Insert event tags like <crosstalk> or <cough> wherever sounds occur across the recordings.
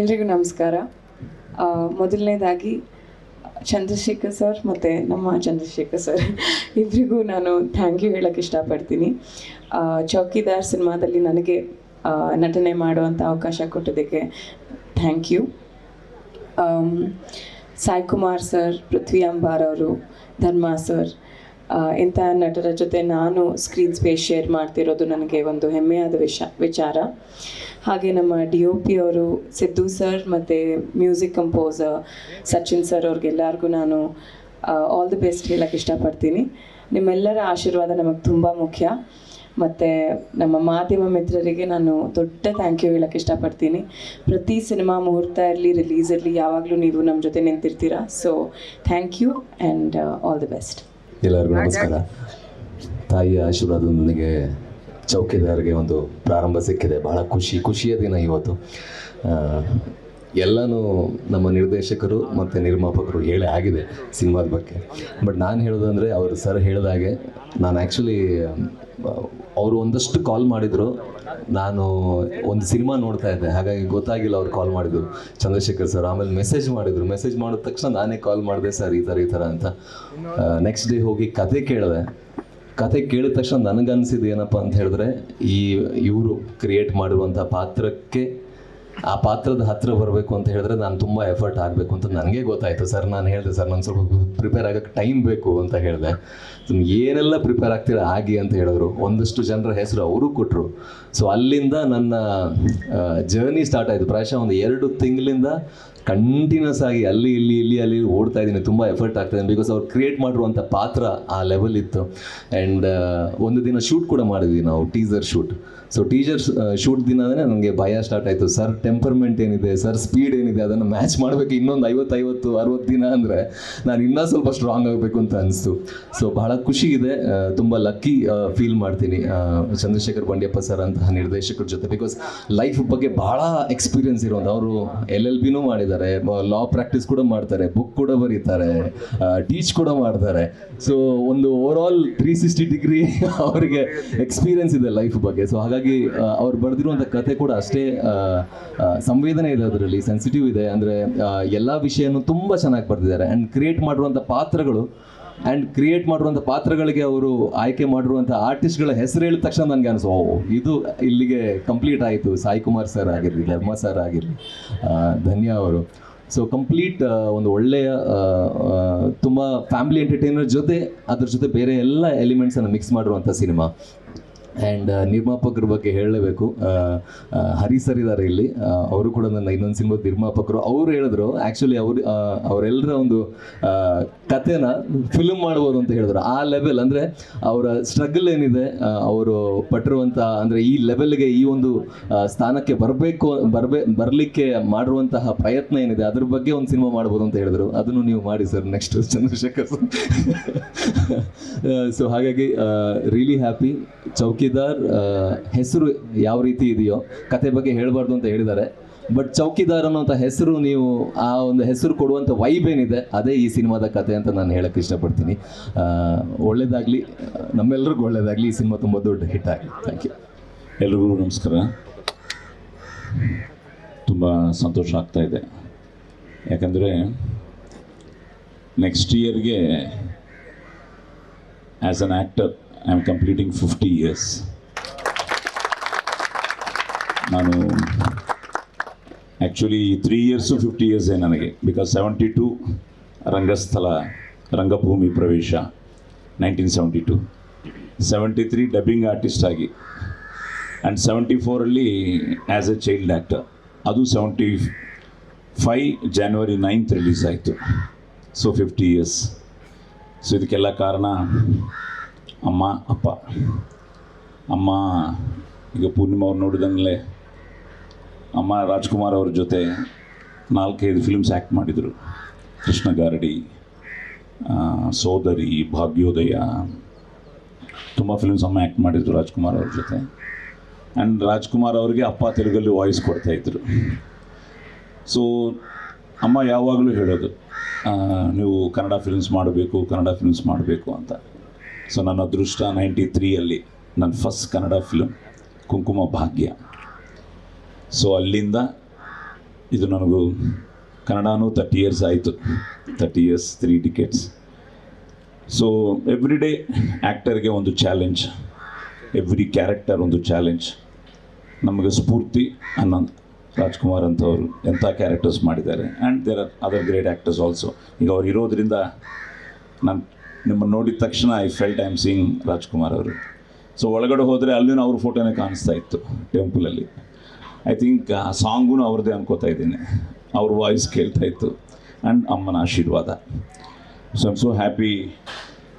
ಎಲ್ರಿಗೂ ನಮಸ್ಕಾರ. ಮೊದಲನೇದಾಗಿ ಚಂದ್ರಶೇಖರ್ ಸರ್ ಮತ್ತು ನಮ್ಮ ಚಂದ್ರಶೇಖರ್ ಸರ್ ಇಬ್ಬರಿಗೂ ನಾನು ಥ್ಯಾಂಕ್ ಯು ಹೇಳೋಕ್ಕೆ ಇಷ್ಟಪಡ್ತೀನಿ. ಚೌಕಿದಾರ್ ಸಿನಿಮಾದಲ್ಲಿ ನನಗೆ ನಟನೆ ಮಾಡುವಂಥ ಅವಕಾಶ ಕೊಟ್ಟಿದ್ದಕ್ಕೆ thank you um, Sai Kumar sir Prithvi Ambar ಅವರು ಧರ್ಮಾ ಸರ್ ಇಂಥ ನಟರ ಜೊತೆ ನಾನು ಸ್ಕ್ರೀನ್ ಸ್ಪೇಸ್ ಶೇರ್ ಮಾಡ್ತಿರೋದು ನನಗೆ ಒಂದು ಹೆಮ್ಮೆಯಾದ ವಿಷ, ವಿಚಾರ. ಹಾಗೆ ನಮ್ಮ ಡಿ ಒ ಪಿ ಅವರು, ಸಿದ್ದು ಸರ್ ಮತ್ತು ಮ್ಯೂಸಿಕ್ ಕಂಪೋಸರ್ ಸಚಿನ್ ಸರ್ ಅವ್ರಿಗೆಲ್ಲರಿಗೂ ನಾನು ಆಲ್ ದಿ ಬೆಸ್ಟ್ ಹೇಳಕ್ಕೆ ಇಷ್ಟಪಡ್ತೀನಿ. ನಿಮ್ಮೆಲ್ಲರ ಆಶೀರ್ವಾದ ನಮಗೆ ತುಂಬ ಮುಖ್ಯ. ಮತ್ತು ನಮ್ಮ ಮಾಧ್ಯಮ ಮಿತ್ರರಿಗೆ ನಾನು ದೊಡ್ಡ ಥ್ಯಾಂಕ್ ಯು ಹೇಳಕ್ಕೆ ಇಷ್ಟಪಡ್ತೀನಿ. ಪ್ರತಿ ಸಿನಿಮಾ ಮುಹೂರ್ತ ಇರಲಿ ರಿಲೀಸ್ ಇರಲಿ ಯಾವಾಗಲೂ ನೀವು ನಮ್ಮ ಜೊತೆ ನಿಂತಿರ್ತೀರಾ. So thank you and all the best ಎಲ್ಲರಿಗೂ ನಮಸ್ಕಾರ. ತಾಯಿಯ ಆಶೀರ್ವಾದ ನನಗೆ ಚೌಕಿದಾರಿಗೆ ಒಂದು ಪ್ರಾರಂಭ ಸಿಕ್ಕಿದೆ. ಬಹಳ ಖುಷಿ ಖುಷಿಯ ದಿನ ಇವತ್ತು. ಎಲ್ಲನೂ ನಮ್ಮ ನಿರ್ದೇಶಕರು ಮತ್ತು ನಿರ್ಮಾಪಕರು ಹೇಳೇ ಆಗಿದೆ ಸಿನಿಮಾದ ಬಗ್ಗೆ. ಬಟ್ ನಾನು ಹೇಳೋದಂದರೆ ಅವರು ಸರ್ ಹೇಳಿದಾಗೆ ನಾನು ಆ್ಯಕ್ಚುಲಿ ಅವರು ಒಂದಷ್ಟು ಕಾಲ್ ಮಾಡಿದರು. ನಾನು ಒಂದು ಸಿನಿಮಾ ನೋಡ್ತಾ ಇದ್ದೆ. ಹಾಗಾಗಿ ಗೊತ್ತಾಗಿಲ್ಲ ಅವ್ರು ಕಾಲ್ ಮಾಡಿದ್ರು. ಚಂದ್ರಶೇಖರ್ ಸರ್ ಆಮೇಲೆ ಮೆಸೇಜ್ ಮಾಡಿದ್ರು. ಮೆಸೇಜ್ ಮಾಡಿದ ತಕ್ಷಣ ನಾನೇ ಕಾಲ್ ಮಾಡಿದೆ, ಸರ್, ಈ ಥರ ಈ ಥರ ಅಂತ. ನೆಕ್ಸ್ಟ್ ಡೇ ಹೋಗಿ ಕತೆ ಕೇಳಿದೆ. ಕತೆ ಕೇಳಿದ ತಕ್ಷಣ ನನಗನ್ಸಿದ್ದು ಏನಪ್ಪ ಅಂತ ಹೇಳಿದ್ರೆ, ಈ ಇವರು ಕ್ರಿಯೇಟ್ ಮಾಡಿರುವಂಥ ಪಾತ್ರಕ್ಕೆ ಆ ಪಾತ್ರದ ಹತ್ತಿರ ಬರಬೇಕು ಅಂತ ಹೇಳಿದ್ರೆ ನಾನು ತುಂಬ ಎಫರ್ಟ್ ಆಗಬೇಕು ಅಂತ ನನಗೆ ಗೊತ್ತಾಯಿತು. ಸರ್, ನಾನು ಹೇಳಿದೆ, ಸರ್, ನಾನು ಸ್ವಲ್ಪ ಪ್ರಿಪೇರ್ ಆಗೋಕ್ಕೆ ಟೈಮ್ ಬೇಕು ಅಂತ ಹೇಳಿದೆ. ಏನೆಲ್ಲ ಪ್ರಿಪೇರ್ ಆಗ್ತೀರಾ ಆಗಿ ಅಂತ ಹೇಳಿದ್ರು. ಒಂದಷ್ಟು ಜನರ ಹೆಸರು ಅವರು ಕೊಟ್ಟರು ಸೊ ಅಲ್ಲಿಂದ ನನ್ನ ಜರ್ನಿ ಸ್ಟಾರ್ಟ್ ಆಯಿತು. ಪ್ರಾಯಶಃ ಒಂದು ಎರಡು ತಿಂಗಳಿಂದ ಕಂಟಿನ್ಯೂಸ್ ಆಗಿ ಅಲ್ಲಿ, ಇಲ್ಲಿ ಇಲ್ಲಿ, ಅಲ್ಲಿ ಓಡ್ತಾ ಇದ್ದೀನಿ. ತುಂಬ ಎಫರ್ಟ್ ಆಗ್ತಾಯಿದ್ದೀನಿ ಬಿಕಾಸ್ ಅವ್ರು ಕ್ರಿಯೇಟ್ ಮಾಡಿರುವಂಥ ಪಾತ್ರ ಆ ಲೆವೆಲ್ ಇತ್ತು. ಆ್ಯಂಡ್ ಒಂದು ದಿನ ಶೂಟ್ ಕೂಡ ಮಾಡಿದ್ವಿ ನಾವು teaser shoot so teachers shoot ದಿನನೇ ನನಗೆ ಭಯ ಸ್ಟಾರ್ಟ್ ಆಯಿತು. ಸರ್ ಟೆಂಪರ್ಮೆಂಟ್ ಏನಿದೆ? ಸರ್ ಸ್ಪೀಡ್ ಏನಿದೆ? ಅದನ್ನು ಮ್ಯಾಚ್ ಮಾಡಬೇಕು ಇನ್ನೊಂದು ಐವತ್ತೈವತ್ತು, ಅರವತ್ತು ದಿನ ಅಂದರೆ ನಾನು ಇನ್ನೂ ಸ್ವಲ್ಪ ಸ್ಟ್ರಾಂಗ್ ಆಗಬೇಕು ಅಂತ ಅನಿಸ್ತು. ಸೊ ಬಹಳ ಖುಷಿ ಇದೆ. ತುಂಬ ಲಕ್ಕಿ ಫೀಲ್ ಮಾಡ್ತೀನಿ. ಚಂದ್ರಶೇಖರ್ ಬಂಡ್ಯಪ್ಪ ಸರ್ ಅಂತಹ ನಿರ್ದೇಶಕರ ಜೊತೆ. ಬಿಕಾಸ್ ಲೈಫ್ ಬಗ್ಗೆ ಬಹಳ ಎಕ್ಸ್ಪೀರಿಯನ್ಸ್ ಇರೋದು. ಅವರು ಎಲ್ ಎಲ್ ಬಿನೂ ಮಾಡಿದ್ದಾರೆ. ಲಾ ಪ್ರಾಕ್ಟೀಸ್ ಕೂಡ ಮಾಡ್ತಾರೆ. ಬುಕ್ ಕೂಡ ಬರೀತಾರೆ. ಟೀಚ್ ಕೂಡ ಮಾಡ್ತಾರೆ. ಸೊ ಒಂದು over all three sixty degree ಅವರಿಗೆ ಎಕ್ಸ್ಪೀರಿಯನ್ಸ್ ಇದೆ ಲೈಫ್ ಬಗ್ಗೆ. ಸೊ ಹಾಗಾಗಿ ಆ, ಅವ್ರು ಬರೆದಿರುವಂಥ ಕತೆ ಕೂಡ ಅಷ್ಟೇ ಸಂವೇದನೆ ಇದೆ ಅದರಲ್ಲಿ ಸೆನ್ಸಿಟಿವ್ ಇದೆ. ಅಂದರೆ ಎಲ್ಲ ವಿಷಯನೂ ತುಂಬ ಚೆನ್ನಾಗಿ ಬರೆದಿದ್ದಾರೆ. ಆ್ಯಂಡ್ ಕ್ರಿಯೇಟ್ ಮಾಡಿರುವಂಥ ಪಾತ್ರಗಳು ಆ್ಯಂಡ್ ಕ್ರಿಯೇಟ್ ಮಾಡಿರುವಂಥ ಪಾತ್ರಗಳಿಗೆ ಅವರು ಆಯ್ಕೆ ಮಾಡಿರುವಂಥ ಆರ್ಟಿಸ್ಟ್ಗಳ ಹೆಸರು ಹೇಳಿದ ತಕ್ಷಣ ನನಗೆ ಅನಿಸು ಇದು ಇಲ್ಲಿಗೆ ಕಂಪ್ಲೀಟ್ ಆಯಿತು. ಸಾಯಿ ಕುಮಾರ್ ಸರ್ ಆಗಿರಲಿ ಧರ್ಮ ಸರ್ ಆಗಿರಲಿ. ಧನ್ಯ ಅವರು. ಸೊ ಕಂಪ್ಲೀಟ್ ಒಂದು ಒಳ್ಳೆಯ ತುಂಬ ಫ್ಯಾಮಿಲಿ ಎಂಟರ್ಟೈನರ್ ಜೊತೆ ಅದ್ರ ಜೊತೆ ಬೇರೆ ಎಲ್ಲ ಎಲಿಮೆಂಟ್ಸನ್ನು ಮಿಕ್ಸ್ ಮಾಡಿರುವಂಥ ಸಿನಿಮಾ ಆ್ಯಂಡ್ ನಿರ್ಮಾಪಕರ ಬಗ್ಗೆ ಹೇಳಲೇಬೇಕು. ಹರಿ ಸರ್ ಇದ್ದಾರೆ ಇಲ್ಲಿ. ಅವರು ಕೂಡ ನನ್ನ ಇನ್ನೊಂದು ಸಿನಿಮಾ ನಿರ್ಮಾಪಕರು. ಅವರು ಹೇಳಿದ್ರು ಆ್ಯಕ್ಚುಲಿ ಅವರು ಅವರೆಲ್ಲರ ಒಂದು ಕಥೆನ ಫಿಲ್ಮ್ ಮಾಡ್ಬೋದು ಅಂತ ಹೇಳಿದ್ರು. ಆ ಲೆವೆಲ್ ಅಂದರೆ ಅವರ ಸ್ಟ್ರಗಲ್ ಏನಿದೆ ಅವರು ಪಟ್ಟಿರುವಂಥ ಅಂದರೆ ಈ ಲೆವೆಲ್ಗೆ ಈ ಒಂದು ಸ್ಥಾನಕ್ಕೆ ಬರಬೇಕು, ಬರಬೇ, ಬರಲಿಕ್ಕೆ ಮಾಡಿರುವಂತಹ ಪ್ರಯತ್ನ ಏನಿದೆ, ಅದ್ರ ಬಗ್ಗೆ ಒಂದು ಸಿನಿಮಾ ಮಾಡ್ಬೋದು ಅಂತ ಹೇಳಿದ್ರು. ಅದನ್ನು ನೀವು ಮಾಡಿ ಸರ್ ನೆಕ್ಸ್ಟ್ ಚಂದ್ರಶೇಖರ್ ಸೊ <laughs> ಹಾಗಾಗಿ ರಿಯಲಿ ಹ್ಯಾಪಿ ಚೌಕಿದಾರ್ ಹೆಸರು ಯಾವ ರೀತಿ ಇದೆಯೋ, ಕತೆ ಬಗ್ಗೆ ಹೇಳಬಾರ್ದು ಅಂತ ಹೇಳಿದ್ದಾರೆ. ಬಟ್ ಚೌಕಿದಾರ್ ಅನ್ನೋಂಥ ಹೆಸರು ನೀವು, ಆ ಒಂದು ಹೆಸರು ಕೊಡುವಂಥ ವೈಬ್ ಏನಿದೆ, ಅದೇ ಈ ಸಿನಿಮಾದ ಕತೆ ಅಂತ ನಾನು ಹೇಳಕ್ಕೆ ಇಷ್ಟಪಡ್ತೀನಿ. ಒಳ್ಳೇದಾಗಲಿ ನಮ್ಮೆಲ್ಲರಿಗೂ ಒಳ್ಳೇದಾಗಲಿ, ಈ ಸಿನಿಮಾ ತುಂಬ ದೊಡ್ಡ ಹಿಟ್ ಆಗಲಿ. ಥ್ಯಾಂಕ್ ಯು ಎಲ್ರಿಗೂ ನಮಸ್ಕಾರ. ತುಂಬ ಸಂತೋಷ ಆಗ್ತಾ ಇದೆ. ಯಾಕಂದರೆ ನೆಕ್ಸ್ಟ್ ಇಯರ್ಗೆ as an actor I am completing fifty years ನಾನು ಆ್ಯಕ್ಚುಲಿ ತ್ರೀ ಇಯರ್ಸು ಫಿಫ್ಟಿ ಇಯರ್ಸೇ ನನಗೆ ಬಿಕಾಸ್ ಸೆವೆಂಟಿ ಟು ರಂಗಸ್ಥಳ, ರಂಗಭೂಮಿ ಪ್ರವೇಶ nineteen seventy two seventy three dubbing artist ಆಗಿ ಆ್ಯಂಡ್ ಸೆವೆಂಟಿ ಫೋರಲ್ಲಿ ಆ್ಯಸ್ ಎ ಚೈಲ್ಡ್ ಆ್ಯಕ್ಟರ್ ಅದು seventy five January ninth release ಆಯಿತು. ಸೊ ಫಿಫ್ಟಿ ಇಯರ್ಸ್ ಸೊ ಇದಕ್ಕೆಲ್ಲ ಕಾರಣ ಅಮ್ಮ, ಅಪ್ಪ. ಅಮ್ಮ, ಈಗ ಪೂರ್ಣಿಮಾ ಅವ್ರು ನೋಡಿದಂಗಲೇ ಅಮ್ಮ ರಾಜ್ಕುಮಾರ್ ಅವ್ರ ಜೊತೆ ನಾಲ್ಕೈದು ಫಿಲ್ಮ್ಸ್ ಆ್ಯಕ್ಟ್ ಮಾಡಿದರು. ಕೃಷ್ಣ ಗಾರಡಿ ಸೋದರಿ, ಭಾಗ್ಯೋದಯ. ತುಂಬ ಫಿಲ್ಮ್ಸ್ ಅಮ್ಮ ಆ್ಯಕ್ಟ್ ಮಾಡಿದ್ರು ರಾಜ್ಕುಮಾರ್ ಅವ್ರ ಜೊತೆ. ಆ್ಯಂಡ್ ರಾಜ್ಕುಮಾರ್ ಅವರಿಗೆ ಅಪ್ಪ ತೆಲುಗಲ್ಲಿ ವಾಯ್ಸ್ ಕೊಡ್ತಾಯಿದ್ರು ಸೊ ಅಮ್ಮ ಯಾವಾಗಲೂ ಹೇಳೋದು ನೀವು ಕನ್ನಡ ಫಿಲ್ಮ್ಸ್ ಮಾಡಬೇಕು, ಕನ್ನಡ ಫಿಲ್ಮ್ಸ್ ಮಾಡಬೇಕು ಅಂತ. ಸೊ ನನ್ನ ಅದೃಷ್ಟ ನೈಂಟಿ ತ್ರೀಯಲ್ಲಿ ನನ್ನ ಫಸ್ಟ್ ಕನ್ನಡ ಫಿಲ್ಮ್ ಕುಂಕುಮ ಭಾಗ್ಯ. ಸೊ ಅಲ್ಲಿಂದ ಇದು ನನಗೂ ಕನ್ನಡನೂ ತರ್ಟಿ ಇಯರ್ಸ್ ಆಯಿತು. Thirty years three decades so every day ಆ್ಯಕ್ಟರ್ಗೆ ಒಂದು ಚಾಲೆಂಜ್ ಎವ್ರಿ ಕ್ಯಾರೆಕ್ಟರ್ ಒಂದು ಚಾಲೆಂಜ್ ನಮಗೆ ಸ್ಫೂರ್ತಿ ಅನ್ನೋದು. ರಾಜ್ಕುಮಾರ್ ಅಂತವರು ಎಂಥ ಕ್ಯಾರೆಕ್ಟರ್ಸ್ ಮಾಡಿದ್ದಾರೆ. And there are other great actors also ಈಗ ಅವ್ರು ಇರೋದ್ರಿಂದ ನಾನು ನಿಮ್ಮನ್ನು ನೋಡಿದ ತಕ್ಷಣ I felt I am seeing Rajkumar ಅವರು. ಸೊ ಒಳಗಡೆ ಹೋದರೆ ಅಲ್ಲಿನ ಅವ್ರ ಫೋಟೋನೇ ಕಾಣಿಸ್ತಾ ಇತ್ತು ಟೆಂಪಲಲ್ಲಿ ಐ ಥಿಂಕ್ ಆ ಸಾಂಗೂ ಅವ್ರದ್ದೇ ಅನ್ಕೋತಾ ಇದ್ದೀನಿ. ಅವ್ರ ವಾಯ್ಸ್ ಕೇಳ್ತಾ ಇತ್ತು. ಆ್ಯಂಡ್ ಅಮ್ಮನ ಆಶೀರ್ವಾದ. So I'm so happy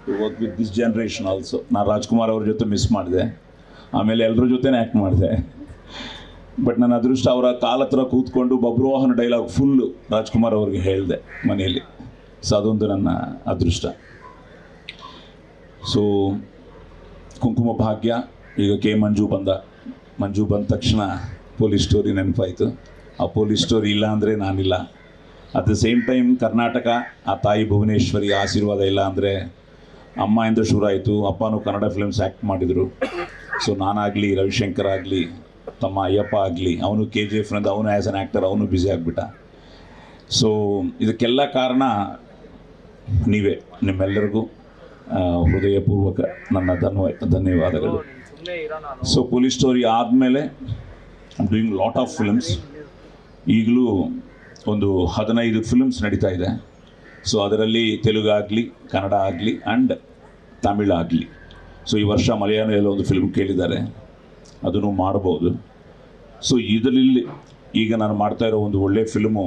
to work with this generation also ನಾನು ರಾಜ್ಕುಮಾರ್ ಅವ್ರ ಜೊತೆ ಮಿಸ್ ಮಾಡಿದೆ. ಆಮೇಲೆ ಎಲ್ಲರ ಜೊತೆನೇ ಆ್ಯಕ್ಟ್ ಮಾಡಿದೆ. ಬಟ್ ನನ್ನ ಅದೃಷ್ಟ ಅವರ ಕಾಲ ಹತ್ರ ಕೂತ್ಕೊಂಡು ಬಬ್ರುವಾಹನ ಡೈಲಾಗ್ ಫುಲ್ಲು ರಾಜ್ಕುಮಾರ್ ಅವ್ರಿಗೆ ಹೇಳಿದೆ ಮನೆಯಲ್ಲಿ. ಸೊ ಅದೊಂದು ನನ್ನ ಅದೃಷ್ಟ. ಸೊ ಕುಂಕುಮ ಭಾಗ್ಯ ಈಗ ಕೆ ಮಂಜು ಬಂದ. ಮಂಜು ಬಂದ ತಕ್ಷಣ ಪೊಲೀಸ್ ಸ್ಟೋರಿ ನೆನಪಾಯಿತು. ಆ ಪೊಲೀಸ್ ಸ್ಟೋರಿ ಇಲ್ಲ ಅಂದರೆ ನಾನಿಲ್ಲ. At the same time Karnataka, ಆ ತಾಯಿ ಭುವನೇಶ್ವರಿ ಆಶೀರ್ವಾದ ಇಲ್ಲ ಅಂದರೆ ಅಮ್ಮ ಎಂದು ಶುರು ಆಯಿತು. ಅಪ್ಪನೂ ಕನ್ನಡ ಫಿಲ್ಮ್ಸ್ ಆ್ಯಕ್ಟ್ ಮಾಡಿದರು. ಸೊ ನಾನಾಗಲಿ, ರವಿಶಂಕರ್ ಆಗಲಿ, ತಮ್ಮ ಅಯ್ಯಪ್ಪ ಆಗಲಿ, ಅವನು ಕೆ ಜಿ ಎಫ್ನಿಂದ, ಅವನು ಆ್ಯಸ್ ಅನ್ ಆ್ಯಕ್ಟರ್ ಅವನು ಬ್ಯುಸಿ ಆಗಿಬಿಟ್ಟ. ಸೊ ಇದಕ್ಕೆಲ್ಲ ಕಾರಣ ನೀವೇ, ನಿಮ್ಮೆಲ್ಲರಿಗೂ. ಹೃದಯಪೂರ್ವಕ ನನ್ನ ಧನ್ವ, ಧನ್ಯವಾದಗಳು. ಸೊ ಪೊಲೀಸ್ ಸ್ಟೋರಿ ಆದಮೇಲೆ I'm doing lot of films ಈಗಲೂ ಒಂದು ಹದಿನೈದು ಫಿಲ್ಮ್ಸ್ ನಡೀತಾ ಇದೆ. ಸೊ ಅದರಲ್ಲಿ ತೆಲುಗು ಆಗಲಿ, ಕನ್ನಡ ಆಗಲಿ ಆ್ಯಂಡ್ ತಮಿಳ್ ಆಗಲಿ. ಸೊ ಈ ವರ್ಷ ಮಲಯಾಳದಲ್ಲಿ ಒಂದು ಫಿಲ್ಮ್ ಕೇಳಿದ್ದಾರೆ. ಅದನ್ನು ಮಾಡ್ಬೋದು. ಸೊ ಇದರಲ್ಲಿ ಈಗ ನಾನು ಮಾಡ್ತಾ ಇರೋ ಒಂದು ಒಳ್ಳೆಯ ಫಿಲ್ಮು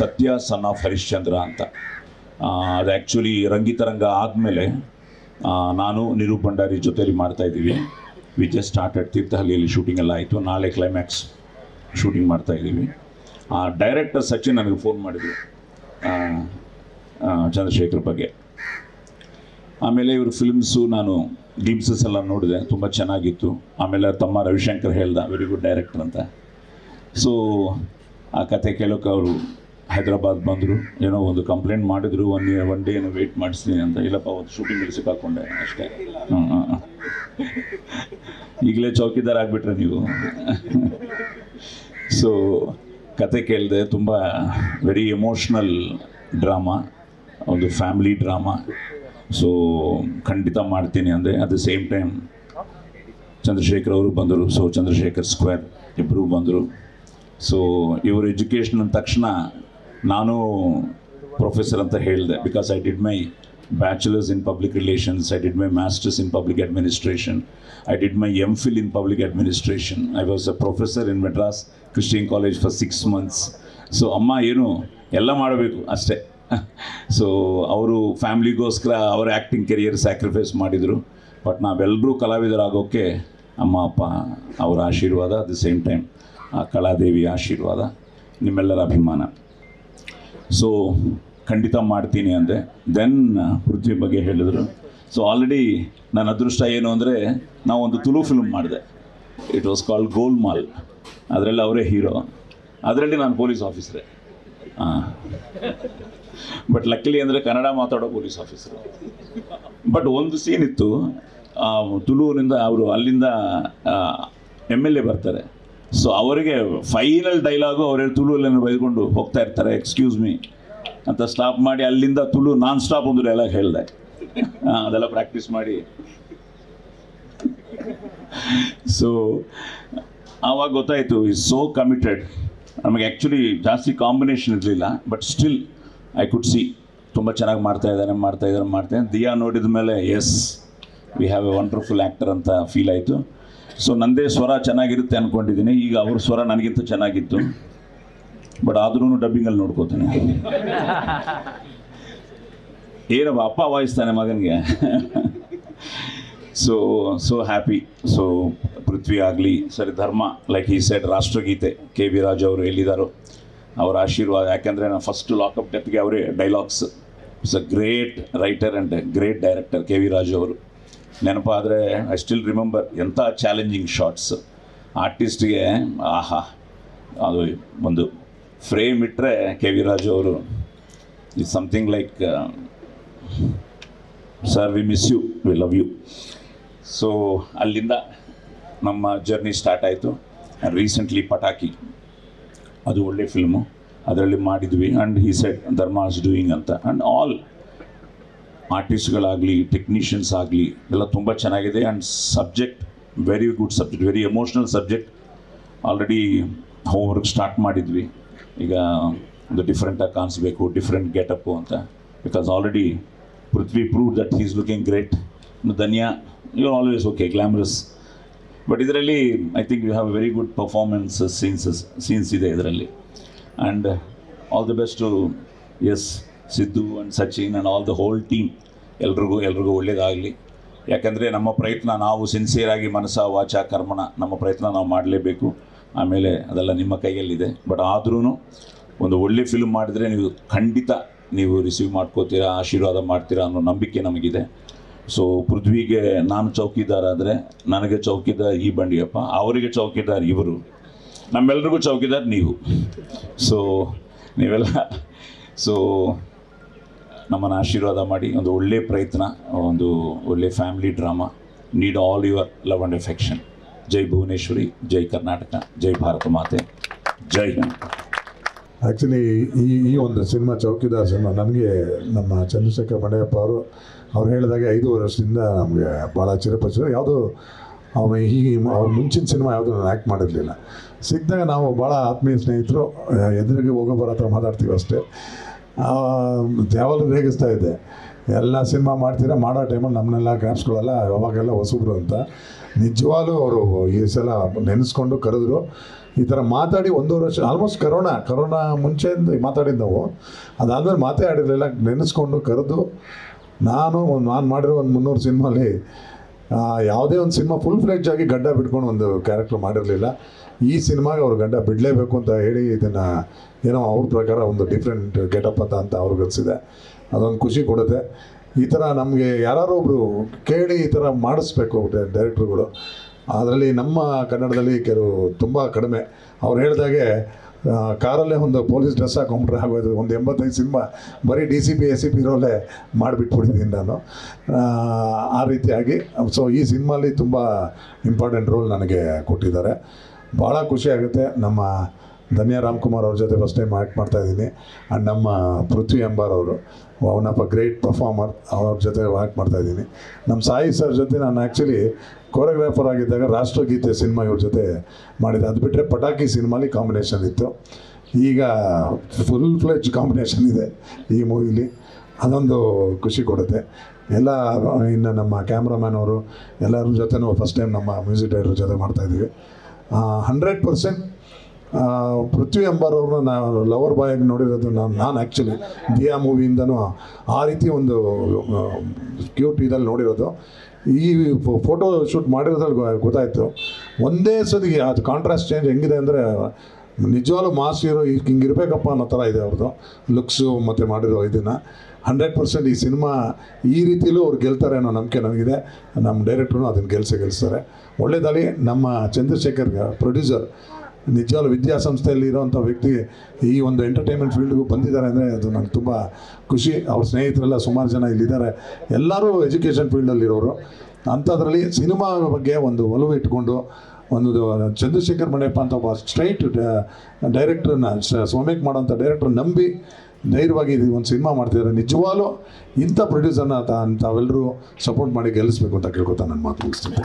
ಸತ್ಯ ಸನ್ ಆಫ್ ಹರಿಶ್ಚಂದ್ರ ಅಂತ. ಅದು ಆ್ಯಕ್ಚುಲಿ ರಂಗಿತರಂಗ ಆದಮೇಲೆ ನಾನು ನಿರೂಪ್ ಭಂಡಾರಿ ಜೊತೆಯಲ್ಲಿ ಮಾಡ್ತಾ ಇದ್ದೀವಿ. ವಿ ಜಸ್ಟ್ ಸ್ಟಾರ್ಟೆಡ್ ತೀರ್ಥಹಳ್ಳಿಯಲ್ಲಿ ಶೂಟಿಂಗ್ ಎಲ್ಲ ಆಯಿತು. ನಾಳೆ ಕ್ಲೈಮ್ಯಾಕ್ಸ್ ಶೂಟಿಂಗ್ ಮಾಡ್ತಾ ಇದ್ದೀವಿ. ಆ ಡೈರೆಕ್ಟರ್ ಸಚಿನ್ ನನಗೆ ಫೋನ್ ಮಾಡಿದ್ರು. ಚಂದ್ರಶೇಖರ್ ಬಗ್ಗೆ. ಆಮೇಲೆ ಇವರು ಫಿಲ್ಮ್ಸು ನಾನು ಗ್ಲಿಮ್ಸಸ್ ಎಲ್ಲ ನೋಡಿದೆ. ತುಂಬ ಚೆನ್ನಾಗಿತ್ತು. ಆಮೇಲೆ ತಮ್ಮ ರವಿಶಂಕರ್ ಹೇಳ್ದ ವೆರಿ ಗುಡ್ ಡೈರೆಕ್ಟರ್ ಅಂತ. ಸೊ ಆ ಕತೆ ಕೇಳೋಕೆ ಅವರು ಹೈದ್ರಾಬಾದ್ ಬಂದರು. ಏನೋ ಒಂದು ಕಂಪ್ಲೇಂಟ್ ಮಾಡಿದ್ರು. ಒನ್ ಇಯರ್ ಒನ್ ಡೇ ಏನೋ ವೆಯ್ಟ್ ಮಾಡಿಸ್ತೀನಿ ಅಂತ. ಇಲ್ಲಪ್ಪ ಒಂದು ಶೂಟಿಂಗಲ್ಲಿ ಸಿಕ್ಕಾಕೊಂಡೆ ಅಷ್ಟೇ. ಈಗಲೇ ಚೌಕಿದಾರ ಆಗಿಬಿಟ್ರೆ ನೀವು. ಸೊ ಕತೆ ಕೇಳಿದೆ, ತುಂಬ ವೆರಿ ಎಮೋಷ್ನಲ್ ಡ್ರಾಮಾ ಒಂದು ಫ್ಯಾಮಿಲಿ ಡ್ರಾಮಾ ಸೊ ಖಂಡಿತ ಮಾಡ್ತೀನಿ ಅಂದರೆ at the same time Chandrashekhar ಅವರು ಬಂದರು. ಸೊ ಚಂದ್ರಶೇಖರ್ ಸ್ಕ್ವೇರ್ ಇಬ್ಬರು ಬಂದರು. ಸೊ ಇವರು ಎಜುಕೇಷನ್ ತಕ್ಷಣ ನಾನು ಪ್ರೊಫೆಸರ್ ಅಂತ ಹೇಳಿದೆ because I did my bachelor's in public relations I did my master's in public administration I did my M Phil in public administration I was a professor in Madras Christian College for six months so ಅಮ್ಮ ಏನು, ಎಲ್ಲ ಮಾಡಬೇಕು ಅಷ್ಟೇ. <laughs> So ಅವರು ಫ್ಯಾಮ್ಲಿಗೋಸ್ಕರ ಅವರ acting career sacrifice ಮಾಡಿದರು. But ನಾವೆಲ್ಲರೂ ಕಲಾವಿದರಾಗೋಕ್ಕೆ ಅಮ್ಮ, ಅಪ್ಪ ಅವರ ಆಶೀರ್ವಾದ ಅಟ್ ದ ಸೇಮ್ ಟೈಮ್ ಆ ಕಲಾದೇವಿ ಆಶೀರ್ವಾದ, ನಿಮ್ಮೆಲ್ಲರ ಅಭಿಮಾನ. ಸೊ ಖಂಡಿತ ಮಾಡ್ತೀನಿ ಅಂದೆ. ದೆನ್ ಪೃಥ್ವಿ ಬಗ್ಗೆ ಹೇಳಿದರು. ಸೊ ಆಲ್ರೆಡಿ ನನ್ನ ಅದೃಷ್ಟ ಏನು ಅಂದರೆ ನಾವೊಂದು ತುಳು ಫಿಲ್ಮ್ ಮಾಡಿದೆ. ಇಟ್ ವಾಸ್ ಕಾಲ್ಡ್ ಗೋಲ್ಮಾಲ್ ಅದರಲ್ಲಿ ಅವರೇ ಹೀರೋ ಅದರಲ್ಲಿ ನಾನು ಪೊಲೀಸ್ ಆಫೀಸರೇ ಹಾಂ ಬಟ್ ಲಕ್ಕಿಲಿ ಅಂದರೆ ಕನ್ನಡ ಮಾತಾಡೋ ಪೊಲೀಸ್ ಆಫೀಸರು ಬಟ್ ಒಂದು ಸೀನ್ ಇತ್ತು. ತುಳುವಿನಿಂದ ಅವರು ಅಲ್ಲಿಂದ ಎಂ ಎಲ್ ಎ ಬರ್ತಾರೆ. ಸೊ ಅವರಿಗೆ ಫೈನಲ್ ಡೈಲಾಗು ಅವರೇ ಅಲ್ಲೇನು ಬೈದ್ಕೊಂಡು ಹೋಗ್ತಾ ಇರ್ತಾರೆ ಎಕ್ಸ್ಕ್ಯೂಸ್ ಮೀ ಅಂತ ಸ್ಟಾಪ್ ಮಾಡಿ ಅಲ್ಲಿಂದ ತುಳು ನಾನ್ ಸ್ಟಾಪ್ ಒಂದು ಡೈಲಾಗ್ ಹೇಳಿದೆ. ಅದೆಲ್ಲ ಪ್ರಾಕ್ಟೀಸ್ ಮಾಡಿ. ಸೊ ಆವಾಗ ಗೊತ್ತಾಯಿತು ಈಸ್ ಸೋ ಕಮಿಟೆಡ್ ನಮಗೆ ಆ್ಯಕ್ಚುಲಿ ಜಾಸ್ತಿ ಕಾಂಬಿನೇಷನ್ ಇರಲಿಲ್ಲ but still I could see ತುಂಬ ಚೆನ್ನಾಗಿ ಮಾಡ್ತಾ ಇದ್ದಾನೆ, ಮಾಡ್ತಾ ಇದ್ದಾರೆ ಮಾಡ್ತಾ ದಿಯಾ ನೋಡಿದ ಮೇಲೆ yes we have a wonderful actor ಅಂತ ಫೀಲ್ ಆಯಿತು. ಸೊ ನಂದೇ ಸ್ವರ ಚೆನ್ನಾಗಿರುತ್ತೆ ಅನ್ಕೊಂಡಿದ್ದೀನಿ. ಈಗ ಅವ್ರ ಸ್ವರ ನನಗಿಂತ ಚೆನ್ನಾಗಿತ್ತು. ಬಟ್ ಆದ್ರೂ ಡಬ್ಬಿಂಗಲ್ಲಿ ನೋಡ್ಕೋತೀನಿ. ಏನಪ್ಪ, ಅಪ್ಪ ವಾಯಿಸ್ತಾನೆ ಮಗನಿಗೆ. So so happy so Prithvi ಆಗಲಿ, ಸರಿ, ಧರ್ಮ ಲೈಕ್ ಈ ಸೈಡ್ ರಾಷ್ಟ್ರಗೀತೆ ಕೆ ವಿ ರಾಜ್ ಅವರು ಎಲ್ಲಿದ್ದಾರೋ ಅವರ ಆಶೀರ್ವಾದ, ಯಾಕೆಂದರೆ ನಾನು ಫಸ್ಟ್ ಲಾಕಪ್ ಡೆತ್ಗೆ ಅವರೇ dialogues it's a great writer and great director K V Raju ಅವರು. ನೆನಪಾದರೆ ಐ ಸ್ಟಿಲ್ ರಿಮೆಂಬರ್ ಎಂಥ ಚಾಲೆಂಜಿಂಗ್ ಶಾರ್ಟ್ಸ್ ಆರ್ಟಿಸ್ಟ್ಗೆ ಆಹಾ, ಅದು ಒಂದು ಫ್ರೇಮ್ ಇಟ್ಟರೆ ಕೆ ವಿ ರಾಜು ಅವರು it something like sir we miss you we love you so ಅಲ್ಲಿಂದ ನಮ್ಮ ಜರ್ನಿ ಸ್ಟಾರ್ಟ್ ಆಯಿತು. ರೀಸೆಂಟ್ಲಿ ಪಟಾಕಿ ಅದು ಒಳ್ಳೆ ಫಿಲ್ಮು ಅದರಲ್ಲಿ ಮಾಡಿದ್ವಿ. And he said Dharma is doing ಅಂತ. ಆ್ಯಂಡ್ ಆಲ್ ಆರ್ಟಿಸ್ಟ್ಗಳಾಗಲಿ ಟೆಕ್ನಿಷಿಯನ್ಸ್ ಆಗಲಿ, ಎಲ್ಲ ತುಂಬ ಚೆನ್ನಾಗಿದೆ. And subject very good subject very emotional subject already homework start ಮಾಡಿದ್ವಿ. ಈಗ ಒಂದು ಡಿಫ್ರೆಂಟಾಗಿ ಕಾಣಿಸ್ಬೇಕು ಡಿಫ್ರೆಂಟ್ ಗೆಟಪ್ಪು ಅಂತ. Because already Prithvi prove that is looking great Dhanya you are always okay glamorous but ಇದರಲ್ಲಿ I think you have very good performance scenes scenes ಇದೆ ಇದರಲ್ಲಿ. And all the best S Siddu and Sachin and all the whole team ಎಲ್ರಿಗೂ ಎಲ್ರಿಗೂ ಒಳ್ಳೆಯದಾಗಲಿ ಯಾಕಂದರೆ ನಮ್ಮ ಪ್ರಯತ್ನ ನಾವು ಸಿನ್ಸಿಯರಾಗಿ ಮನಸ್ಸ, ವಾಚ ಕರ್ಮಣ ನಮ್ಮ ಪ್ರಯತ್ನ ನಾವು ಮಾಡಲೇಬೇಕು. ಆಮೇಲೆ ಅದೆಲ್ಲ ನಿಮ್ಮ ಕೈಯಲ್ಲಿದೆ. ಬಟ್ ಆದ್ರೂ ಒಂದು ಒಳ್ಳೆ ಫಿಲ್ಮ್ ಮಾಡಿದರೆ ನೀವು ಖಂಡಿತ ನೀವು ರಿಸೀವ್ ಮಾಡ್ಕೋತೀರಾ, ಆಶೀರ್ವಾದ ಮಾಡ್ತೀರಾ ಅನ್ನೋ ನಂಬಿಕೆ ನಮಗಿದೆ. ಸೊ ಪೃಥ್ವಿಗೆ ನಾನು ಚೌಕಿದಾರ ಆದರೆ ನನಗೆ ಚೌಕಿದಾರ್ ಈ ಬಂಡಿಯಪ್ಪ, ಅವರಿಗೆ ಚೌಕಿದಾರ್ ಇವರು. ನಮ್ಮೆಲ್ರಿಗೂ ಚೌಕಿದಾರ್ ನೀವು. ಸೊ ನೀವೆಲ್ಲ ಸೊ ನಮ್ಮನ್ನು ಆಶೀರ್ವಾದ ಮಾಡಿ, ಒಂದು ಒಳ್ಳೆಯ ಪ್ರಯತ್ನ, ಒಂದು ಒಳ್ಳೆ family drama need all your love and affection ಜೈ ಭುವನೇಶ್ವರಿ, ಜೈ ಕರ್ನಾಟಕ, ಜೈ ಭಾರತ ಮಾತೆ. ಜೈ ಆ್ಯಕ್ಚುಲಿ ಈ ಈ ಒಂದು ಸಿನಿಮಾ ಚೌಕಿದಾರ್ ಸಿನಿಮಾ ನನಗೆ ನಮ್ಮ ಚಂದ್ರಶೇಖರ್ ಮಂಡ್ಯಪ್ಪ ಅವರು, ಅವ್ರು ಹೇಳಿದಾಗೆ ಐದು ವರ್ಷದಿಂದ ನಮಗೆ ಭಾಳ ಚಿರಪಚಿರ ಯಾವುದು ಅವ ಹೀಗೆ ಅವ್ರ ಮುಂಚಿನ ಸಿನಿಮಾ ಯಾವುದು ನಾನು ಆ್ಯಕ್ಟ್ ಮಾಡಿರಲಿಲ್ಲ. ಸಿಕ್ಕಿದಾಗ ನಾವು ಭಾಳ ಆತ್ಮೀಯ ಸ್ನೇಹಿತರು, ಎದುರಿಗೆ ಹೋಗೋ ಬರೋ ಹತ್ರ ಮಾತಾಡ್ತೀವಿ ಅಷ್ಟೇ. ಯಾವಾಗಲೂ ರೇಗಿಸ್ತಾ ಇದ್ದೆ. ಎಲ್ಲ ಸಿನಿಮಾ ಮಾಡ್ತೀರಾ, ಮಾಡೋ ಟೈಮಲ್ಲಿ ನಮ್ಮನ್ನೆಲ್ಲ ಗ್ರಾಮ್ಸ್ಗಳೆಲ್ಲ ಯಾವಾಗೆಲ್ಲ ಹೊಸಬ್ರು ಅಂತ. ನಿಜವಾಗ್ಲೂ ಅವರು ಈ ಸಲ ನೆನೆಸ್ಕೊಂಡು ಕರೆದ್ರು. ಈ ಥರ ಮಾತಾಡಿ ಒಂದೂವರೆ ವರ್ಷ ಆಲ್ಮೋಸ್ಟ್ ಕರೋನಾ ಕರೋನಾ ಮುಂಚೆಯಿಂದ ಮಾತಾಡಿದ್ದು ನಾವು. ಅದಾದಮೇಲೆ ಮಾತೇ ಆಡಿರಲಿಲ್ಲ, ನೆನೆಸ್ಕೊಂಡು ಕರೆದು. ನಾನು ಒಂದು ನಾನು ಮಾಡಿರೋ ಒಂದು ಮುನ್ನೂರು ಸಿನಿಮಾಲಿ ಯಾವುದೇ ಒಂದು ಸಿನಿಮಾ ಫುಲ್ ಫ್ಲೆಡ್ಜ್ ಆಗಿ ಗಡ್ಡ ಬಿಟ್ಕೊಂಡು ಒಂದು ಕ್ಯಾರೆಕ್ಟರ್ ಮಾಡಿರಲಿಲ್ಲ. ಈ ಸಿನಿಮಾಗೆ ಅವ್ರ ಗಂಡ ಬಿಡಲೇಬೇಕು ಅಂತ ಹೇಳಿ ಇದನ್ನು ಏನೋ ಅವ್ರ ಪ್ರಕಾರ ಒಂದು ಡಿಫ್ರೆಂಟ್ ಗೆಟಪ್ ಅಂತ ಅಂತ ಅವ್ರಿಗೆ ಅನಿಸಿದೆ ಅದೊಂದು ಖುಷಿ ಕೊಡುತ್ತೆ. ಈ ಥರ ನಮಗೆ ಯಾರು ಒಬ್ಬರು ಕೇಳಿ ಈ ಥರ ಮಾಡಿಸ್ಬೇಕು ಡೈರೆಕ್ಟ್ರುಗಳು ಅದರಲ್ಲಿ ನಮ್ಮ ಕನ್ನಡದಲ್ಲಿ ಕೆಲವು ತುಂಬ ಕಡಿಮೆ. ಅವ್ರು ಹೇಳಿದಾಗೆ ಕಾರಲ್ಲೇ ಒಂದು ಪೊಲೀಸ್ ಡ್ರೆಸ್ ಹಾಕೊಂಡ್ರೆ ಆಗೋದು. ಒಂದು ಎಂಬತ್ತೈದು ಸಿನಿಮಾ ಬರೀ D C P S C P ಇರೋಲ್ಲೇ ಮಾಡಿಬಿಟ್ಬಿಟ್ಟಿದ್ದೀನಿ ನಾನು. ಆ ರೀತಿಯಾಗಿ. ಸೊ ಈ ಸಿನಿಮಾಲಿ ತುಂಬ ಇಂಪಾರ್ಟೆಂಟ್ ರೋಲ್ ನನಗೆ ಕೊಟ್ಟಿದ್ದಾರೆ. ಭಾಳ ಖುಷಿ ಆಗುತ್ತೆ. ನಮ್ಮ ಧನ್ಯ ರಾಮ್ಕುಮಾರ್ ಅವ್ರ ಜೊತೆ ಫಸ್ಟ್ ಟೈಮ್ ಆ್ಯಕ್ಟ್ ಮಾಡ್ತಾ ಇದ್ದೀನಿ. ಆ್ಯಂಡ್ ನಮ್ಮ ಪೃಥ್ವಿ ಅಂಬಾರ್ ಅವರು ಅವನಪ್ಪ ಗ್ರೇಟ್ ಪರ್ಫಾರ್ಮರ್ ಅವ್ರ ಜೊತೆ ಆ್ಯಕ್ಟ್ ಮಾಡ್ತಾ ಇದ್ದೀನಿ. ನಮ್ಮ ಸಾಯಿ ಸರ್ ಜೊತೆ ನಾನು ಆ್ಯಕ್ಚುಲಿ ಕೋರಿಯೋಗ್ರಾಫರ್ ಆಗಿದ್ದಾಗ ರಾಷ್ಟ್ರಗೀತೆ ಸಿನಿಮಾ ಇವ್ರ ಜೊತೆ ಮಾಡಿದ್ದೆ. ಅದು ಬಿಟ್ಟರೆ ಪಟಾಕಿ ಸಿನಿಮಾಲಿ ಕಾಂಬಿನೇಷನ್ ಇತ್ತು. ಈಗ ಫುಲ್ ಫ್ಲೆಜ್ ಕಾಂಬಿನೇಷನ್ ಇದೆ ಈ ಮೂವಿಲಿ ಅದೊಂದು ಖುಷಿ ಕೊಡುತ್ತೆ. ಎಲ್ಲ ಇನ್ನು ನಮ್ಮ ಕ್ಯಾಮ್ರಾಮ್ಯಾನ್ ಅವರು ಎಲ್ಲರ ಜೊತೆನೂ ಫಸ್ಟ್ ಟೈಮ್ ನಮ್ಮ ಮ್ಯೂಸಿಕ್ ಡೈರೆಕ್ಟರ್ ಜೊತೆ ಮಾಡ್ತಾಯಿದ್ದೀವಿ ಹಂಡ್ರೆಡ್ ಪರ್ಸೆಂಟ್ ಪೃಥ್ವಿ ಅಂಬಾರವ್ರನ್ನ ನಾ ನಾವು ಲವರ್ ಬಾಯ್ ಆಗಿ ನೋಡಿರೋದು ನಾನು ನಾನು ಆ್ಯಕ್ಚುಲಿ ದಿಯಾ ಮೂವಿಯಿಂದನೂ ಆ ರೀತಿ ಒಂದು ಕ್ಯೂಟ್ ಇದಲ್ಲಿ ನೋಡಿರೋದು. ಈ ಫೋಟೋ ಶೂಟ್ ಮಾಡಿರೋದ್ರಲ್ಲಿ ಗೊತ್ತಾಯಿತು. ಒಂದೇ ಸದಿಗೆ ಅದು ಕಾಂಟ್ರಾಸ್ಟ್ ಚೇಂಜ್ ಹೆಂಗಿದೆ ಅಂದರೆ, ನಿಜವಾಗ್ಲೂ ಮಾಸ್ ಹೀರೋ ಇರಬೇಕಪ್ಪ ಅನ್ನೋ ಥರ ಇದೆ ಅವ್ರದ್ದು. ಲುಕ್ಸು ಮತ್ತು ಮಾಡಿರೋ ಇದನ್ನು. ಹಂಡ್ರೆಡ್ ಪರ್ಸೆಂಟ್ ಈ ಸಿನಿಮಾ ಈ ರೀತಿಯಲ್ಲೂ ಅವ್ರು ಗೆಲ್ತಾರೆ ಅನ್ನೋ ನಂಬಿಕೆ ನನಗಿದೆ. ನಮ್ಮ ಡೈರೆಕ್ಟ್ರು ಅದನ್ನು ಗೆಲ್ಸೇ ಗೆಲ್ಸ್ತಾರೆ. ಒಳ್ಳೆಯದಾಗಿ ನಮ್ಮ ಚಂದ್ರಶೇಖರ್ ಪ್ರೊಡ್ಯೂಸರ್, ನಿಜವಾಗ್ಲೂ ವಿದ್ಯಾಸಂಸ್ಥೆಯಲ್ಲಿ ಇರೋವಂಥ ವ್ಯಕ್ತಿ ಈ ಒಂದು ಎಂಟರ್ಟೈನ್ಮೆಂಟ್ ಫೀಲ್ಡ್ಗೂ ಬಂದಿದ್ದಾರೆ ಅಂದರೆ ಅದು ನನಗೆ ತುಂಬ ಖುಷಿ. ಅವ್ರ ಸ್ನೇಹಿತರೆಲ್ಲ ಸುಮಾರು ಜನ ಇಲ್ಲಿದ್ದಾರೆ. ಎಲ್ಲರೂ ಎಜುಕೇಷನ್ ಫೀಲ್ಡಲ್ಲಿರೋರು ಅಂಥದ್ರಲ್ಲಿ ಸಿನಿಮಾ ಬಗ್ಗೆ ಒಂದು ಒಲವು ಇಟ್ಕೊಂಡು ಒಂದು ಚಂದ್ರಶೇಖರ್ ಮಣೆಪ್ಪ ಅಂತ ಒಬ್ಬ ಸ್ಟ್ರೈಟ್ ಡೈರೆಕ್ಟ್ರನ್ನ ಸೋಮೇಕ್ ಮಾಡೋಂಥ ಡೈರೆಕ್ಟ್ರ್ ನಂಬಿ ಧೈರ್ಯವಾಗಿ ಇದು ಒಂದು ಸಿನಿಮಾ ಮಾಡ್ತಿದ್ದಾರೆ ನಿಜವಾಗ್ಲೂ ಇಂಥ ಪ್ರೊಡ್ಯೂಸರ್ನ ತಾವೆಲ್ಲರೂ ಸಪೋರ್ಟ್ ಮಾಡಿ ಗೆಲ್ಲಿಸ್ಬೇಕು ಅಂತ ಕೇಳ್ಕೊತಾ ನನ್ನ ಮಾತು ಮುಗಿಸ್ತೀನಿ.